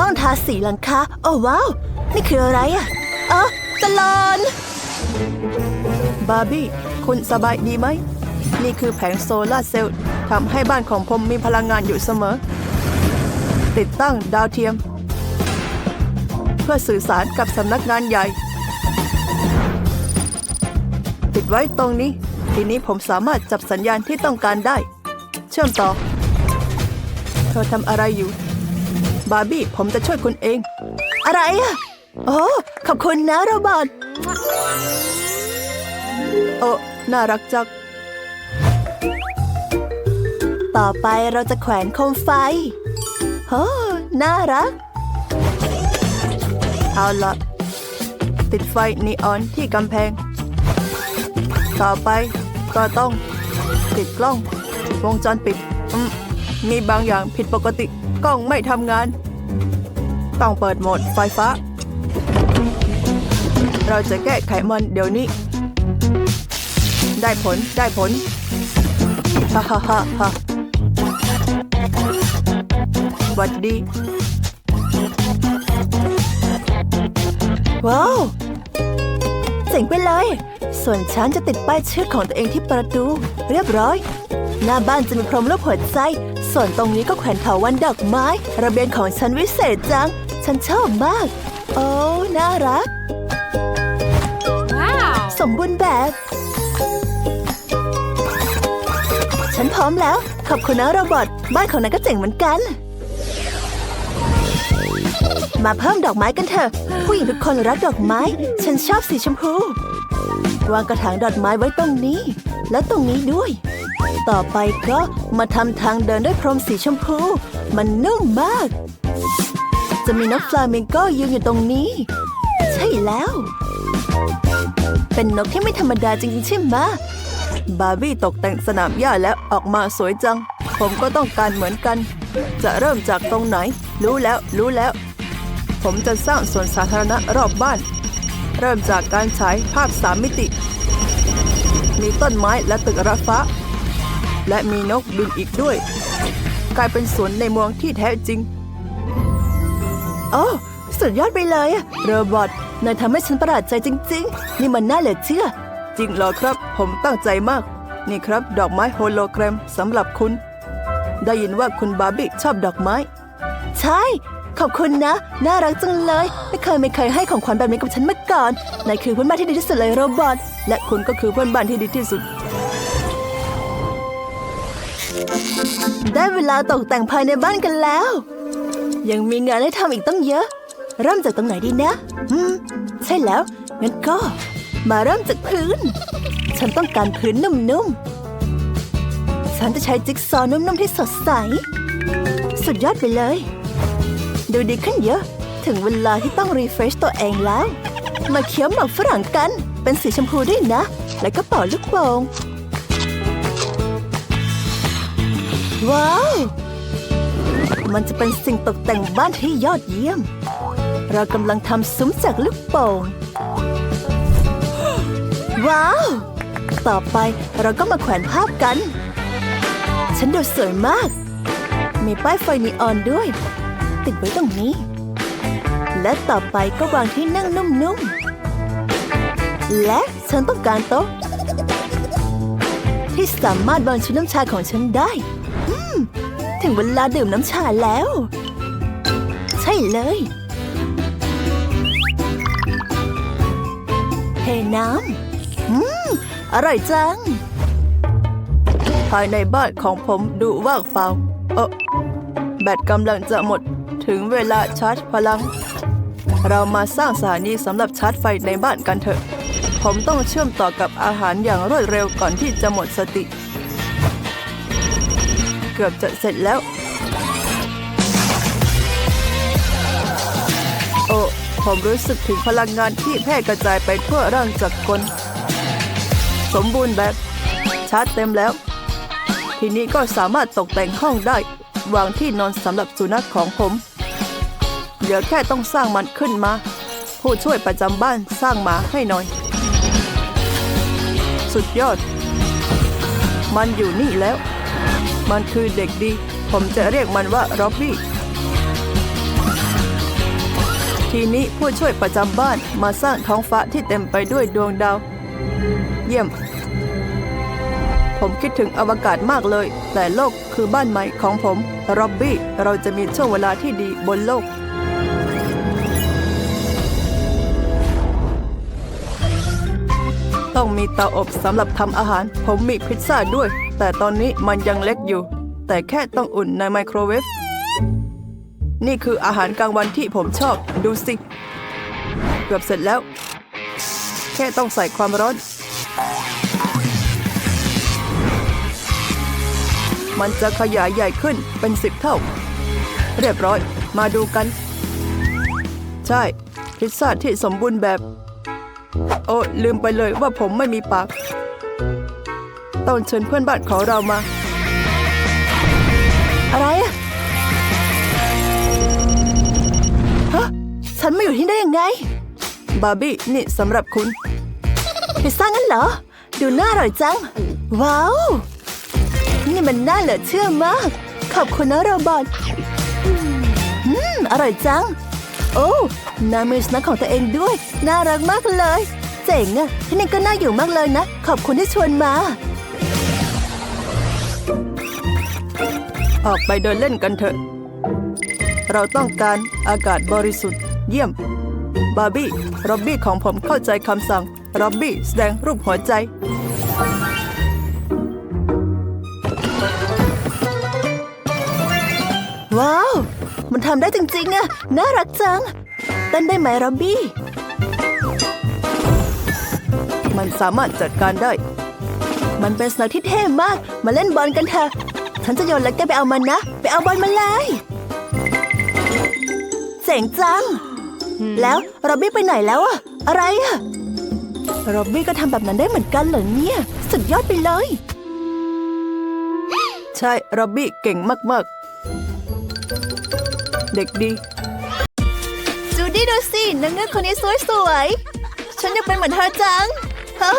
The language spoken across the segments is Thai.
ต้องทาสีหลังคา โอ้ว้าว นี่คืออะไรอะเออตลอนบาร์บี้ คุณสบายดีไหม นี่คือแผงโซลาร์เซลล์ทำให้บ้านของผมมีพลังงานอยู่เสมอ ติดตั้งดาวเทียม เพื่อสื่อสารกับสำนักงานใหญ่ ติดไว้ตรงนี้ ทีนี้ผมสามารถจับสัญญาณที่ต้องการได้ เชื่อมต่อ เธอทำอะไรอยู่ บาร์บี้ผมจะช่วยคุณเอง อะไรอะโอ้ขอบคุณนะโรบอทโอ้น่ารักจังต่อไปเราจะแขวนโคมไฟโอ้น่ารัก เอาละติดไฟนีออนที่กำแพง ต่อไปก็ต้องติดกล้อง วงจรปิด มีบางอย่างผิดปกติกล้องไม่ทำงาน ต้องเปิดโหมดไฟฟ้า เราจะแก้ไขมันเดี๋ยวนี้ ได้ผลได้ผลฮ่าฮ่าฮ่าฮ่าหวัดดีว้าวเจ๋งไปเลย ส่วนฉันจะติดป้ายชื่อของตัวเองที่ประตู เรียบร้อย หน้าบ้านจะมีพรมรูปหัวใจ ส่วนตรงนี้ก็แขวนเถาวันดอกไม้ ระเบียงของฉันวิเศษจัง ฉันชอบมาก โอ้น่ารัก Wow. สมบูรณ์แบบ ฉันพร้อมแล้ว ขอบคุณนะโรบอทบ้านของนายก็เจ๋งเหมือนกัน มาเพิ่มดอกไม้กันเถอะ ผู้หญิงทุกคนรักดอกไม้ ฉันชอบสีชมพู วางกระถางดอกไม้ไว้ตรงนี้ และตรงนี้ด้วย ต่อไปก็มาทำทางเดินด้วยพรมสีชมพู มันนุ่มมาก จะมีนกฟลามิงโก้ยืนอยู่ตรงนี้ ใช่แล้ว เป็นนกที่ไม่ธรรมดาจริงๆใช่ไหมบาร์บี้ตกแต่งสนามหญ้าแล้วออกมาสวยจัง ผมก็ต้องการเหมือนกัน จะเริ่มจากตรงไหน รู้แล้ว รู้แล้ว ผมจะสร้างสวนสาธารณะรอบบ้าน เริ่มจากการฉายภาพสามมิติ มีต้นไม้และตึกระฟ้า และมีนกบินอีกด้วย กลายเป็นสวนในเมืองที่แท้จริง โอ้สุดยอดไปเลยอะโรบอทนายทำให้ฉันประหลาดใจจริง ๆ นี่มันน่าเหลือเชื่อ จริงเหรอครับ ผมตั้งใจมาก นี่ครับ ดอกไม้โฮโลแกรมสำหรับคุณ ได้ยินว่าคุณบาร์บี้ชอบดอกไม้ ใช่ ขอบคุณนะ น่ารักจังเลย ไม่เคยไม่เคยให้ของขวัญแบบนี้กับฉันมาก่อนนายคือเพื่อนบ้านที่ดีที่สุดเลยโรบอทและคุณก็คือเพื่อนบ้านที่ดีที่สุด ได้เวลาตกแต่งภายในบ้านกันแล้ว ยังมีงานให้ทำอีกตั้งเยอะ เริ่มจากตรงไหนดีนะอืมใช่แล้ว งั้นก็ มาเริ่มจากพื้น ฉันต้องการพื้นนุ่มๆ ฉันจะใช้จิ๊กซอว์นุ่มๆที่สดใส สุดยอดไปเลย ดูดีขึ้นเยอะ ถึงเวลาที่ต้องรีเฟรชตัวเองแล้ว มาเคี้ยวหมากฝรั่งกัน เป็นสีชมพูด้วยนะ แล้วก็เป่าลูกโป่ง ว้าว มันจะเป็นสิ่งตกแต่งบ้านที่ยอดเยี่ยม เรากำลังทำซุ้มจากลูกโป่ง ว้าว ต่อไปเราก็มาแขวนภาพกัน ฉันดูสวยมาก มีป้ายไฟนีออนด้วย ติดไว้ตรงนี้ และต่อไปก็วางที่นั่งนุ่มๆ และฉันต้องการโต๊ะที่สามารถวางชุดน้ำชาของฉันได้ ถึงเวลาดื่มน้ำชาแล้ว ใช่เลย เทน้ำ อืม อร่อยจัง ภายในบ้านของผมดูว่างเปล่าเออแบตกำลังจะหมดถึงเวลาชาร์จพลัง เรามาสร้างสถานีสำหรับชาร์จไฟในบ้านกันเถอะ ผมต้องเชื่อมต่อกับอาหารอย่างรวดเร็วก่อนที่จะหมดสติ กือบจะเสร็จแล้ว โอ้ผมรู้สึกถึงพลังงานที่แพร่กระจายไปทั่วร่างจักรกลสมบูรณ์แบบชาร์จเต็มแล้ว ทีนี้ก็สามารถตกแต่งห้องได้ วางที่นอนสำหรับสุนัขของผมเหลือแค่ต้องสร้างมันขึ้นมา ผู้ช่วยประจำบ้านสร้างมาให้หน่อย สุดยอด มันอยู่นี่แล้ว มันคือเด็กดี ผมจะเรียกมันว่าร็อบบี้ ทีนี้ผู้ช่วยประจำบ้านมาสร้างท้องฟ้าที่เต็มไปด้วยดวงดาว เยี่ยม ผมคิดถึงอวกาศมากเลย แต่โลกคือบ้านใหม่ของผมร็อบบี้ เราจะมีช่วงเวลาที่ดีบนโลกต้องมีเตาอบสำหรับทำอาหาร ผมมีพิซซ่าด้วย แต่ตอนนี้มันยังเล็กอยู่ แต่แค่ต้องอุ่นในไมโครเวฟ นี่คืออาหารกลางวันที่ผมชอบ ดูสิ เกือบเสร็จแล้ว แค่ต้องใส่ความร้อน มันจะขยายใหญ่ขึ้นเป็นสิบเท่า เรียบร้อย มาดูกัน ใช่ พิซซ่าที่สมบูรณ์แบบ โอ้ลืมไปเลยว่าผมไม่มีปาก ต้องเชิญเพื่อนบ้านของเรามา อะไรอะฮะฉันมาอยู่ที่นี่ได้ยังไง บาร์บี้นี่สำหรับคุณพิซซ่างั้นเหรอ ดูน่าอร่อยจัง ว้าว นี่มันน่าเหลือเชื่อมาก ขอบคุณนะโรบอทอืม อร่อยจัง โอ้น้ามือสน็คของตัวเองด้วย น่ารักมากเลย เจ๋งอะที่นี่ก็น่าอยู่มากเลยนะ ขอบคุณที่ชวนมา ออกไปเดินเล่นกันเถอะ เราต้องการอากาศบริสุทธิ์ เยี่ยม บาร์บี้ร็อบบี้ของผมเข้าใจคำสั่งร็อบบี้แสดงรูปหัวใจ ว้าว มันทำได้จริงๆอะน่ารักจังเต้นได้ไหมร็อบบี้ มันสามารถจัดการได้ มันเป็นสนามที่เท่มาก มาเล่นบอลกันเถอะ ฉันจะโยนแล้วแกไปเอามันนะ ไปเอาบอลมาเลยเจ๋งจัง แล้วร็อบบี้ไปไหนแล้วอะอะไรอะร็อบบี้ก็ทำแบบนั้นได้เหมือนกันเหรอเนี่ย สุดยอดไปเลย ใช่ร็อบบี้เก่งมากๆ เด็กดี จูดี้ดูสินางเงือกคนนี้สวยๆ ฉันอยากเป็นเหมือนเธอจังฮะ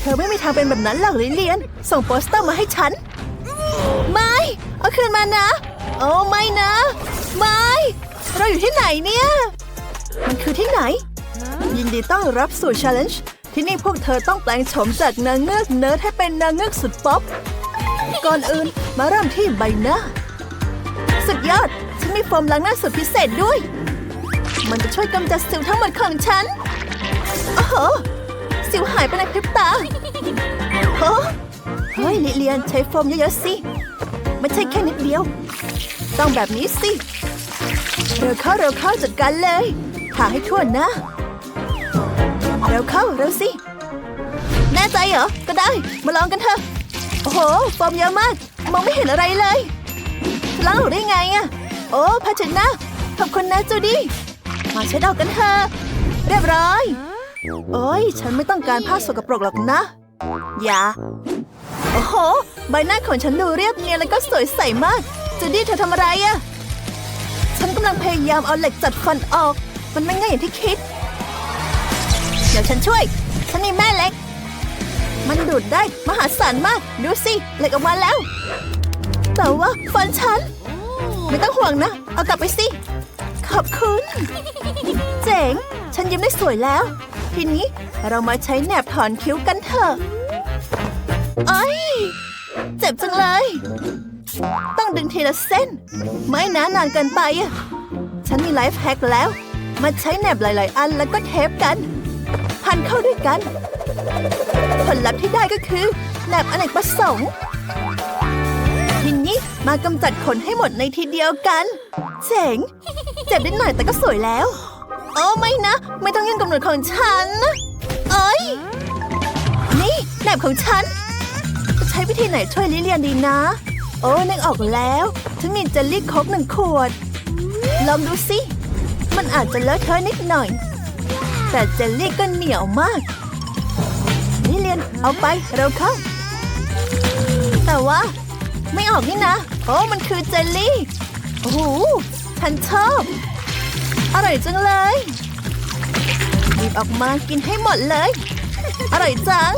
เธอไม่มีทางเป็นแบบนั้นหรอกลิเลียน ส่งโปสเตอร์มาให้ฉัน ไม่ เอาคืนมานะ โอ้ไม่นะ ไม่ เราอยู่ที่ไหนเนี่ย มันคือที่ไหน ยินดีต้อนรับสู่ Challenge ที่นี่พวกเธอต้องแปลงโฉมจากนางเงือกเนิร์ดให้เป็นนางเงือกสุดป๊อป ก่อนอื่นมาเริ่มที่ใบหน้า สุดยอด ฉันมีโฟมล้างหน้าสุดพิเศษด้วย มันจะช่วยกำจัดสิวทั้งหมดของฉัน โอ้โห สิวหายไปในพริบตาโอ้เฮ้ยลิเลียนใช้โฟมเยอะๆสิไม่ใช่แค่นิดเดียว ต้องแบบนี้สิ เร็วเข้าเร็วเข้าจัดการเลยทาให้ทั่วน้าเร็วเข้าเร็วสิ แน่ใจเหรอ ก็ได้ มาลองกันเถอะ โอ้โหโฟมเยอะมาก มองไม่เห็นอะไรเลยล้างออกได้ไงอะโอ้ผ้าเช็ดหน้าขอบคุณนะจูดี้มาเช็ดออกกันเถอะ เรียบร้อย โอ้ยฉันไม่ต้องการผ้าสกปรกหรอกนะ อย่า โอ้โห ใบหน้าของฉันดูเรียบเนียนแล้วก็สวยใสมาก จูดี้เธอทำอะไรอะฉันกำลังพยายามเอาเหล็กจัดฟันออก มันไม่ง่ายอย่างที่คิด เดี๋ยวฉันช่วย ฉันมีแม่เหล็ก มันดูดได้มหาศาลมาก ดูสิ เหล็กออกมาแล้ว แต่ว่าฟันฉัน ไม่ต้องห่วงนะ เอากลับไปสิ ขอบคุณ เจ๋ง ฉันยิ้มได้สวยแล้ว ทีนี้เรามาใช้แหนบถอนคิ้วกันเถอะ ไอ้ย เจ็บจังเลย ต้องดึงทีละเส้น ไม่นะนานเกินไปอะฉันมีไลฟ์แฮกแล้ว มาใช้แหนบหลาย ๆ อันแล้วก็เทปกัน พันเข้าด้วยกัน ผลลัพธ์ที่ได้ก็คือแหนบอเนกประสงค์ทีนี้มากำจัดขนให้หมดในทีเดียวกัน เจ๋ง เจ็บนิดหน่อยแต่ก็สวยแล้วโอ้ไม่นะ ไม่ต้องยุ่งกับหนดของฉัน เอ้ย นี่แหนบของฉัน ช้วิธีไหนช่วยลิเลียนดีนะ โอ้นึกออกแล้วฉันมีเจลลี่โคกหนึ่งขวด ลองดูสิ มันอาจจะเลอะเทอะนิดหน่อย แต่เจลลี่ก็เหนียวมาก ลิเลียนเอาไปเร็วเข้า แต่ว่า ไม่ออกนี่นะ โอ้มันคือเจลลี่ โอ้โหฉันชอบ อร่อยจังเลยหยิบออกมากินให้หมดเลย อร่อยจัง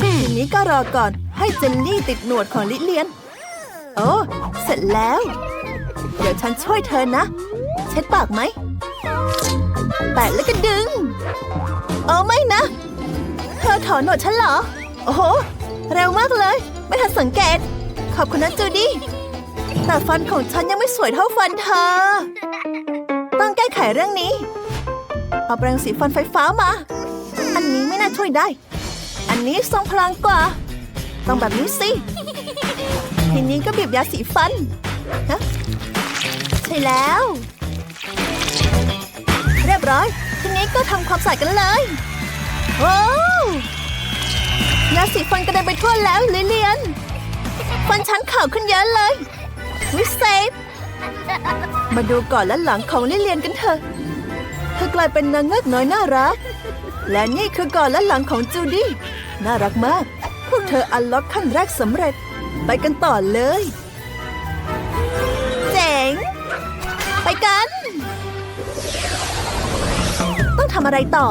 ทีนี้ก็รอก่อนให้เจลลี่ติดหนวดของลิเลียน โอ้ เสร็จแล้ว เดี๋ยวฉันช่วยเธอนะ เช็ดปากไหม แปะแล้วก็ดึง เออไม่นะ เธอถอนหนวดฉันเหรอ โอ้โห เร็วมากเลย ไม่ทันสังเกต ขอบคุณนะจูดี้ แต่ฟันของฉันยังไม่สวยเท่าฟันเธอ ต้องแก้ไขเรื่องนี้ เอาแปรงสีฟันไฟฟ้ามา อันนี้ไม่น่าช่วยได้ นนี้ทรงพลังกว่า ต้องแบบนี้สิ ทีนี้ก็บีบยาสีฟันฮะใช่แล้ว เรียบร้อย ทีนี้ก็ทำความสะอาดกันเลยว้ยาสีฟันกระเด็นไปทั่วแล้วลิเลียน ฟันฉันขาวขึ้นเยอะเลยวิเซฟมาดูก่อนและหลังของลิเลียนกันเถอะ เธอกลายเป็นนางเงือกน้อยน่ารัก และนี่คือก่อนและหลังของจูดี้ น่ารักมาก พวกเธออันล็อกขั้นแรกสำเร็จ ไปกันต่อเลย เจ๋ง ไปกัน ต้องทำอะไรต่อ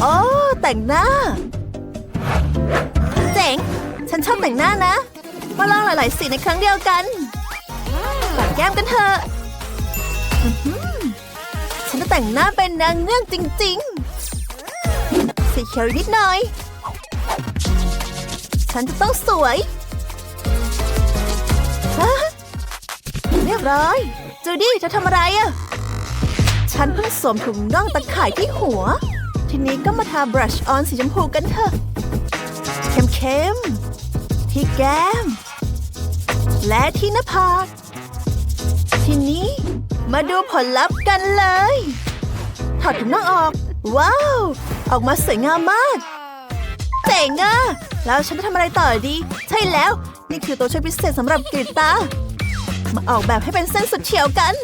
โอ้แต่งหน้า เจ๋ง ฉันชอบแต่งหน้านะ มาลองหลายๆสีในครั้งเดียวกันปัดแก้มกันเถอะฉันจะแต่งหน้าเป็นนางเงือกจริง ๆ สีเขียวนิดหน่อย ฉันจะต้องสวยเรียบร้อย จูดี้จะทำอะไรอะฉันเพิ่งสวมถุงน่องตะข่ายที่หัว ทีนี้ก็มาทาบรัชออนสีชมพูกันเถอะ เข้มๆ ที่แก้ม และที่หน้าผากทีนี้มาดูผลลัพธ์กันเลย ถอดถุงน่องออก ว้าว ออกมาสวยงามมาก เจ๋งอะแล้วฉันจะทำอะไรต่อดี ใช่แล้ว นี่คือตัวช่วยพิเศษสำหรับกรีตา มาออกแบบให้เป็นเส้นสุดเฉียวกัน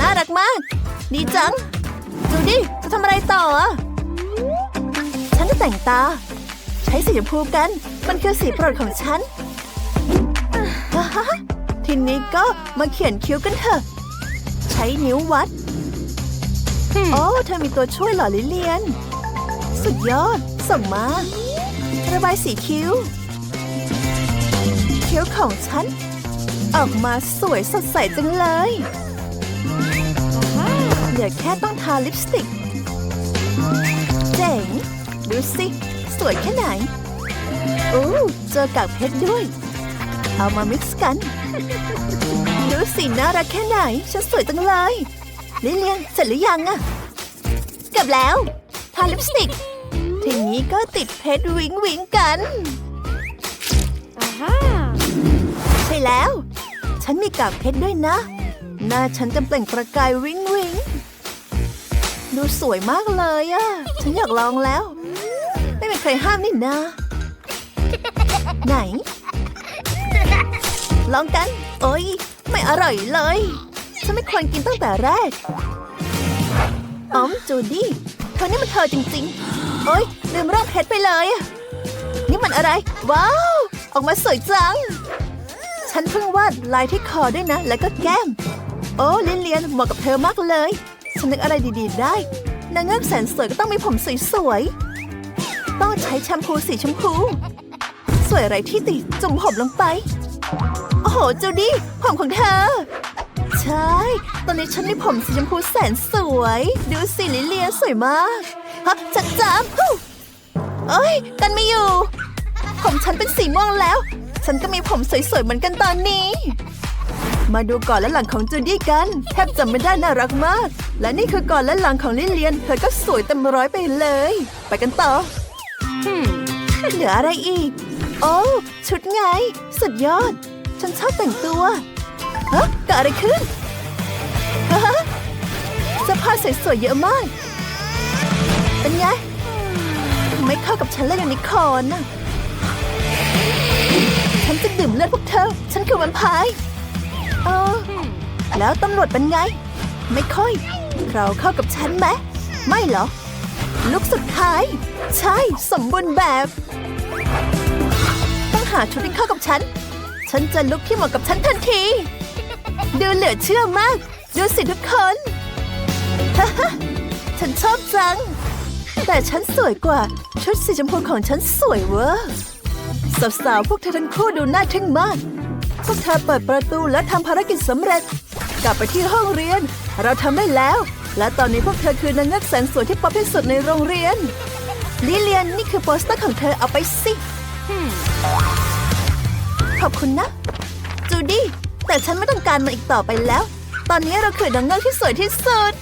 น่ารักมาก ดีจัง ดูดิ จะทำอะไรต่ออะฉันจะแต่งตา ใช้สีชมพูกัน มันคือสีโปรดของฉัน ทีนี้ก็มาเขียนคิ้วกันเถอะ ใช้นิ้ววัด โอ้เธอมีตัวช่วยเหรอลิเลียน สุดยอด ส่งมาระบายสีคิ้ว คิ้วของฉัน ออกมาสวยสดใสจังเลยเหลือแค่ต้องทาลิปสติก เจ๋ง ดูสิ สวยแค่ไหนโอ้เจอกากเพชรด้วย เอามามิกซ์กัน ดูสิน่ารักแค่ไหน ฉันสวยจังเลย ลิเลียนเสร็จหรือยังอะเกือบแล้ว ทาลิปสติก ทีนี้ก็ติดเพชรวิงวิงกันใช่แล้ว ฉันมีกากเพชรด้วยนะ หน้าฉันจะเปล่งประกายวิงวิงดูสวยมากเลยอะฉันอยากลองแล้ว ไม่มีใครห้ามนี่นะ ไหน ลองกัน โอ้ยไม่อร่อยเลย ฉันไม่ควรกินตั้งแต่แรกอ๋อมจูดี้เธอนี่มันเธอจริงๆ โอ้ยลืมรอบเพชรไปเลยอะนี่มันอะไร ว้าว ออกมาสวยจัง ฉันเพิ่งวาดลายที่คอด้วยนะ แล้วก็แก้ม โอ้ลินเลียนเหมาะกับเธอมากเลย ฉันนึกอะไรดีๆได้นางเงือกแสนสวยก็ต้องมีผมสวยๆ ต้องใช้แชมพูสีชมพู สวยไรที่ติจุ่มผมลงไป โอ้โหจูดี้ผมของเธอ ใช่ ตอนนี้ฉันมีผมสีชมพูแสนสวย ดูสิลิเลียนสวยมากฮะจัดจ้ามฮู้เอ้ย กันไม่อยู่ ผมฉันเป็นสีม่วงแล้ว ฉันก็มีผมสวยๆเหมือนกันตอนนี้ มาดูก่อนและหลังของจูดี้กัน แทบจำไม่ได้น่ารักมาก และนี่คือก่อนและหลังของลิลเลียน เธอก็สวยเต็มร้อยไปเลย ไปกันต่อเหลืออะไรอีก โอ้ ชุดไง สุดยอด ฉันชอบแต่งตัว ฮะเกิดอะไรขึ้นฮะเสื้อผ้าสวยๆเยอะมาก เป็นไง ไม่เข้ากับฉันเลยยูนิคอร์นนะฉันจะดื่มเลือดพวกเธอ ฉันคือวมไพร์เออแล้วตำรวจเป็นไง ไม่ค่อย เราเข้ากับฉันไหม ไม่เหรอ ลุกสุดท้าย ใช่ สมบูรณ์แบบ ต้องหาชุดที่เข้ากับฉัน ฉันจะลุกที่เหมาะกับฉันทันที ดูเหลือเชื่อมาก ดูสิทุกคนฮ่าฮ่าฉันชอบจัง แต่ฉันสวยกว่า ชุดสีชมพูของฉันสวยเวอร์สาวๆพวกเธอทั้งคู่ดูน่าทึ่งมาก พวกเธอเปิดประตูและทำภารกิจสำเร็จ กลับไปที่ห้องเรียน เราทำได้แล้ว และตอนนี้พวกเธอคือนางเงือกแสนสวยที่ป๊อปที่สุดในโรงเรียนลิเลียนนี่คือโปสเตอร์ของเธอเอาไปสิขอบคุณนะ จูดี้ แต่ฉันไม่ต้องการมันอีกต่อไปแล้ว ตอนนี้เราคือนางเงือกที่สวยที่สุด